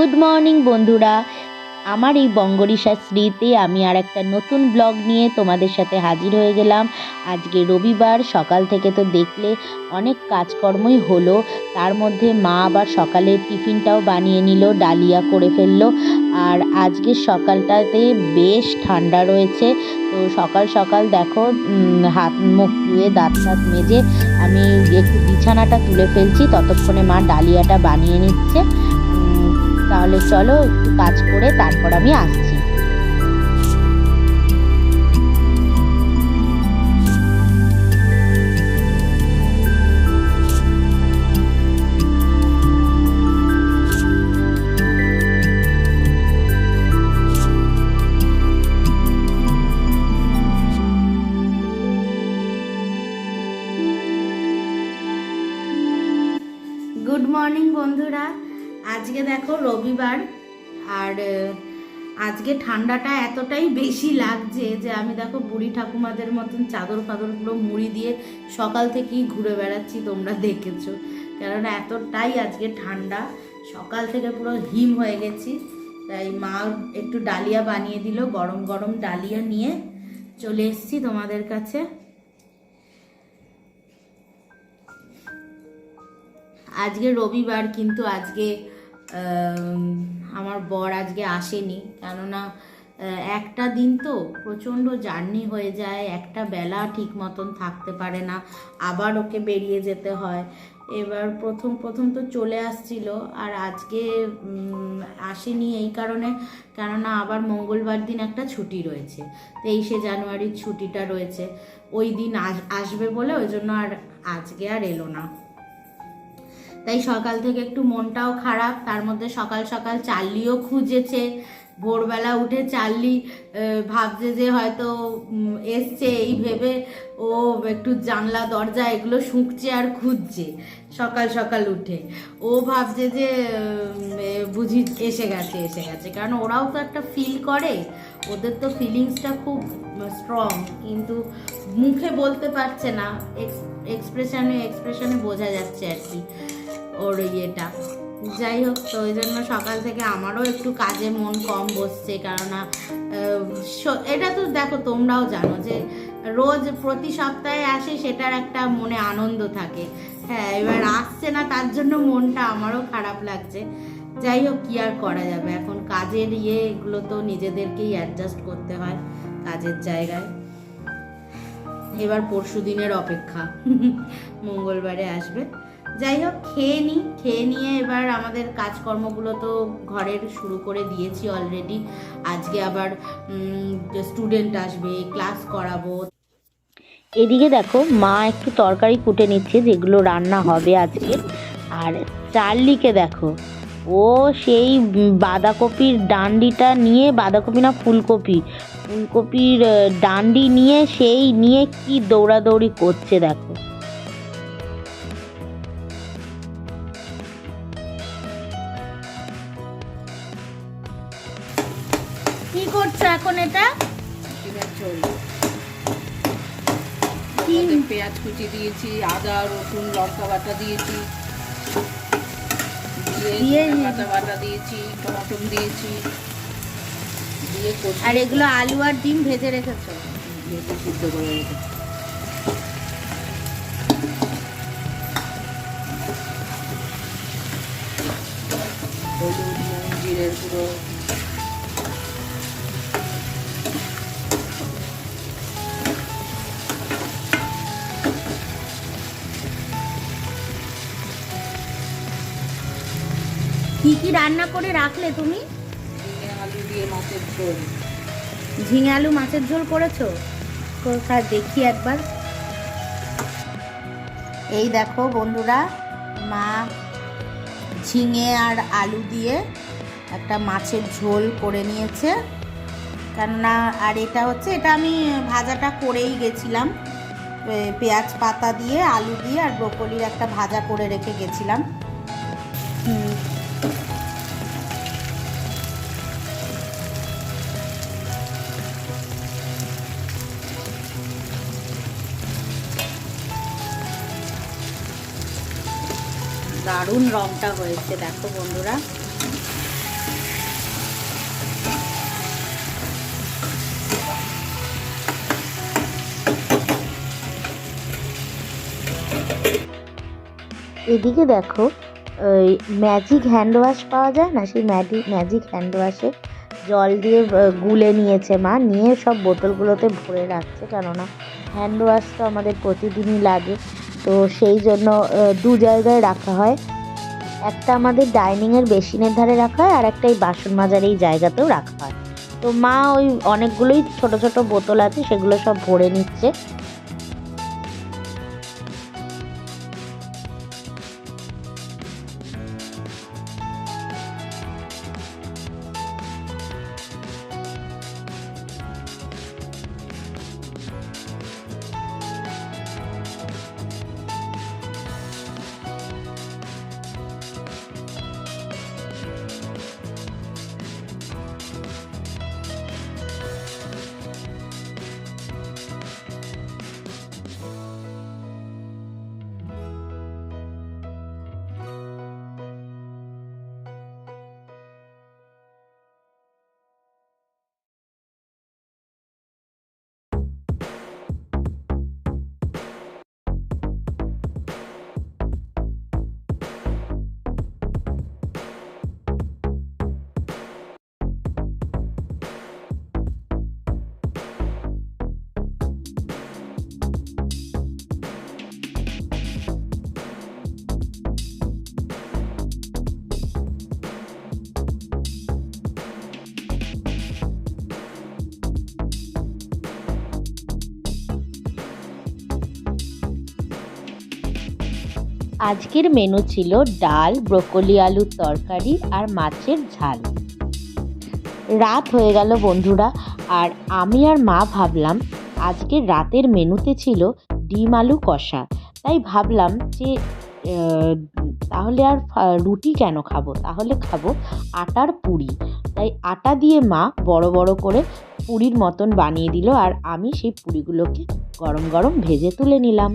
Good morning বন্ধুরা। আমার এই বঙ্গরিশা স্মৃতিতে আমি আর একটা নতুন ব্লগ নিয়ে তোমাদের সাথে হাজির হয়ে গেলাম। আজকে রবিবার, সকাল থেকে তো দেখলে অনেক কাজকর্মই হলো। তার মধ্যে মা আবার সকালে টিফিনটাও বানিয়ে নিল, ডালিয়া করে ফেলল। আর আজকে সকালটাতে বেশ ঠান্ডা রয়েছে। তো সকাল সকাল দেখো হাত, মুখ ধুয়ে দাঁত টাত মেজে আমি একটু বিছানাটা তুলে ফেলছি। ততক্ষণে মা ডালিয়াটা বানিয়ে নিচ্ছে। চলো একটু কাজ করে তারপর আমি আসছি। আজকে দেখো রবিবার, আর আজকে ঠান্ডাটা এতটাই বেশি লাগছে যে আমি দেখো বুড়ি ঠাকুমাদের মতন চাদর ফাদরগুলো মুড়ি দিয়ে সকাল থেকেই ঘুরে বেড়াচ্ছি, তোমরা দেখেছ। কেননা এতটাই আজকে ঠান্ডা, সকাল থেকে পুরো হিম হয়ে গেছি। তাই মা একটু ডালিয়া বানিয়ে দিল, গরম গরম ডালিয়া নিয়ে চলে এসেছি তোমাদের কাছে। আজকে রবিবার, কিন্তু আজকে আমার বর আজকে আসেনি। কেননা একটা দিন তো প্রচণ্ড জার্নি হয়ে যায়, একটা বেলা ঠিক মতন থাকতে পারে না, আবার ওকে বেরিয়ে যেতে হয়। এবার প্রথম প্রথম তো চলে আসছিল, আর আজকে আসেনি এই কারণে, কেননা আবার মঙ্গলবার দিন একটা ছুটি রয়েছে, তেইশে জানুয়ারির ছুটিটা রয়েছে। ওই দিন আস- আসবে বলে ওই জন্য আর আজকে আর এলো না। তাই সকাল থেকে একটু মনটাও খারাপ, তার মধ্যে সকাল সকাল চার্লিও খুঁজেছে। ভোরবেলা উঠে চার্লি ভাবছে যে হয়তো এসছে, এই ভেবে ও একটু জানলা, দরজা এগুলো শুঁকছে আর খুঁজছে সকাল সকাল উঠে। ও ভাবছে যে বুঝি এসে গেছে এসে গেছে। কারণ ওরাও তো একটা ফিল করে, ওদের তো ফিলিংসটা খুব স্ট্রং কিন্তু মুখে বলতে পারছে না এক্সপ্রেশনে এক্সপ্রেশনে বোঝা যাচ্ছে আর কি। ওর ইয়েটা। যাই হোক, তো ওই জন্য সকাল থেকে আমারও একটু কাজে মন কম বসছে, কেননা এটা তো দেখো তোমরাও জানো যে রোজ প্রতি সপ্তাহে আসে সেটার একটা মনে আনন্দ থাকে। হ্যাঁ এবার আসছে না তার জন্য মনটা আমারও খারাপ লাগছে। যাই হোক, কী আর করা যাবে? এখন কাজের ইয়ে এগুলো তো নিজেদেরকেই অ্যাডজাস্ট করতে হয় কাজের জায়গায়। এবার পরশু দিনের অপেক্ষা, মঙ্গলবারে আসবে। যাই হোক, খেয়ে নিই খেয়ে নিয়ে এবার আমাদের কাজকর্মগুলো তো ঘরের শুরু করে দিয়েছি অলরেডি আজকে আবার স্টুডেন্ট আসবে ক্লাস করাবো। এদিকে দেখো, মা একটু তরকারি কুটে নিচ্ছে, যেগুলো রান্না হবে আজকে। আর চার্লিকে দেখো, ও সেই বাঁধাকপির ডান্ডিটা নিয়ে, বাঁধাকপি না ফুলকপি, ফুলকপির ডান্ডি নিয়ে, সেই নিয়ে কি দৌড়াদৌড়ি করছে দেখো। কি করছ এখন এটা? পেঁয়াজ কুচি দিয়েছি আদা রসুন লঙ্কা বাটা দিয়েছি। দিয়ে দিয়ে- বাটা দিয়েছি টমাটো দিয়েছি। দিয়ে আর এগুলো আলু আর ডিম ভেজে রেখেছো? ভেজে সিদ্ধ করে রেখেছি। হলুদ নুন জিরের গুঁড়ো। রান্না করে রাখলে তুমি? ঝোল ঝিঙে আলু মাছের ঝোল করেছ? কোথায় দেখি একবার। এই দেখো বন্ধুরা, মা ঝিঙে আর আলু দিয়ে একটা মাছের ঝোল করে নিয়েছে। কেননা, আর এটা হচ্ছে, এটা আমি ভাজাটা করেই গেছিলাম। পেঁয়াজ পাতা দিয়ে, আলু দিয়ে আর ব্রোকলির একটা ভাজা করে রেখে গেছিলাম। দারুণ রংটা হয়েছে, দেখো বন্ধুরা। এদিকে দেখো, ওই ম্যাজিক হ্যান্ড ওয়াশ পাওয়া যায় না? সেই ম্যাডি ম্যাজিক হ্যান্ড ওয়াশে জল দিয়ে গুলে নিয়েছে মা। নিয়ে সব বোতলগুলোতে ভরে রাখছে, কেননা হ্যান্ড ওয়াশ তো আমাদের প্রতিদিনই লাগে। তো সেই জন্য দু জায়গায় রাখা হয়। একটা আমাদের ডাইনিংয়ের বেসিনের ধারে রাখা হয় আর একটা এই বাসন মাজার এই জায়গাতেও রাখা হয়। তো মা ওই অনেকগুলোই ছোট ছোট বোতল আছে, সেগুলো সব ভরে নিচ্ছে। আজকের মেনু ছিল ডাল ব্রোকলি আলুর তরকারি আর মাছের ঝাল। রাত হয়ে গেল বন্ধুরা, আর আমি আর মা ভাবলাম আজকের রাতের মেনুতে ছিল ডিম আলু কষা। তাই ভাবলাম যে তাহলে আর রুটি কেন খাব? তাহলে খাব আটার পুরি। তাই আটা দিয়ে মা বড় বড় করে পুরির মতন বানিয়ে দিল, আর আমি সেই পুরিগুলোকে গরম গরম ভেজে তুলে নিলাম।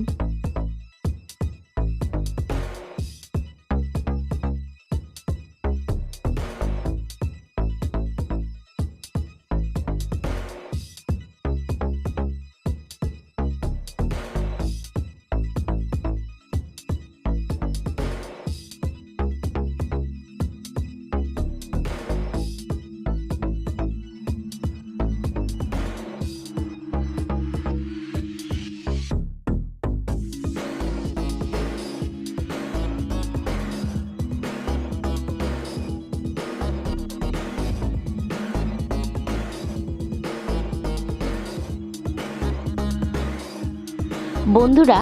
বন্ধুরা,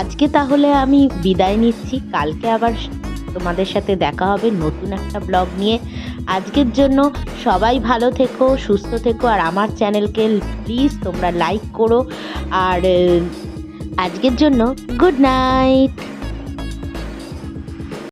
আজকে তাহলে আমি বিদায় নিচ্ছি। কালকে আবার তোমাদের সাথে দেখা হবে নতুন একটা ব্লগ নিয়ে। আজকের জন্য সবাই ভালো থেকো, সুস্থ থেকো, আর আমার চ্যানেলকে প্লিজ তোমরা লাইক করো। আর আজকের জন্য গুড নাইট।